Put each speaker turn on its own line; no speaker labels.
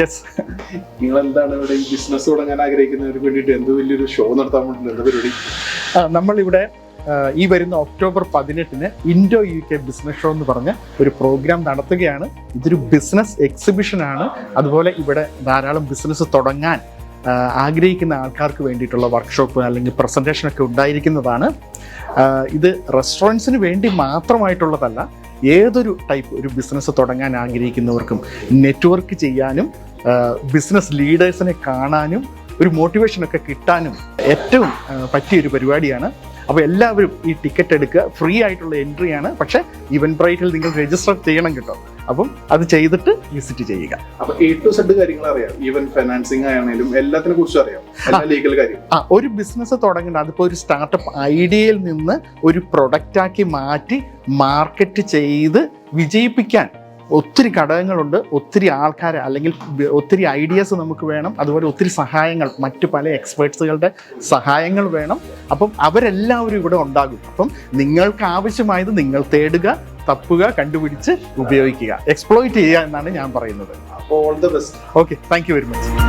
Yes
നിങ്ങൾ എന്താണ് ഇവിടെ ഈ ബിസിനസ് തുടങ്ങാൻ ആഗ്രഹിക്കുന്നവർക്ക് വേണ്ടിയിട്ട് എന്ത് വലിയൊരു ഷോ നടത്താൻ പരിപാടി?
നമ്മളിവിടെ ഈ വരുന്ന ഒക്ടോബർ പതിനെട്ടിന് Indo U K business show എന്ന് പറഞ്ഞ ഒരു പ്രോഗ്രാം നടത്തുകയാണ്. ഇതൊരു ബിസിനസ് എക്സിബിഷൻ ആണ്. അതുപോലെ ഇവിടെ ധാരാളം ബിസിനസ് തുടങ്ങാൻ ആഗ്രഹിക്കുന്ന ആൾക്കാർക്ക് വേണ്ടിയിട്ടുള്ള വർക്ക്ഷോപ്പ് അല്ലെങ്കിൽ പ്രസന്റേഷൻ ഒക്കെ ഉണ്ടായിരിക്കുന്നതാണ്. ഇത് റെസ്റ്റോറന്റ്സിന് വേണ്ടി മാത്രമായിട്ടുള്ളതല്ല ഏതൊരു ടൈപ്പ് ഒരു ബിസിനസ് തുടങ്ങാൻ ആഗ്രഹിക്കുന്നവർക്കും നെറ്റ്വർക്ക് ചെയ്യാനും ബിസിനസ് ലീഡേഴ്സിനെ കാണാനും ഒരു മോട്ടിവേഷനൊക്കെ കിട്ടാനും ഏറ്റവും പറ്റിയൊരു പരിപാടിയാണ്. അപ്പോൾ എല്ലാവരും ഈ ടിക്കറ്റ് എടുക്കുക. ഫ്രീ ആയിട്ടുള്ള എൻട്രിയാണ് പക്ഷേ ഇവൻ ബ്രൈറ്റിൽ നിങ്ങൾ രജിസ്റ്റർ ചെയ്യണം കേട്ടോ. അപ്പം അത് ചെയ്തിട്ട് വിസിറ്റ് ചെയ്യുക.
അപ്പൊ എ ടു സെഡ് കാര്യങ്ങൾ അറിയാം. ഈവൻ ഫൈനാൻസിങ് ആണെങ്കിലും എല്ലാത്തിനെ കുറിച്ചും അറിയാം. ലീഗൽ കാര്യം.
ആ ഒരു ബിസിനസ് തുടങ്ങേണ്ട. അതിപ്പോ ഒരു സ്റ്റാർട്ടപ്പ് ഐഡിയയിൽ നിന്ന് ഒരു പ്രൊഡക്റ്റാക്കി മാറ്റി മാർക്കറ്റ് ചെയ്ത് വിജയിപ്പിക്കാൻ ഒത്തിരി ഘടകങ്ങളുണ്ട്. ഒത്തിരി ആൾക്കാർ അല്ലെങ്കിൽ ഒത്തിരി ഐഡിയാസ് നമുക്ക് വേണം. അതുപോലെ ഒത്തിരി സഹായങ്ങൾ മറ്റു പല എക്സ്പേർട്സുകളുടെ സഹായങ്ങൾ വേണം. അപ്പം അവരെല്ലാവരും ഇവിടെ ഉണ്ടാകും. അപ്പം നിങ്ങൾക്ക് ആവശ്യമായത് നിങ്ങൾ തേടുക. തപ്പുക കണ്ടുപിടിച്ച് ഉപയോഗിക്കുക. എക്സ്പ്ലോയിറ്റ് ചെയ്യുക എന്നാണ് ഞാൻ പറയുന്നത്.
അപ്പോൾ all the best
okay thank you very much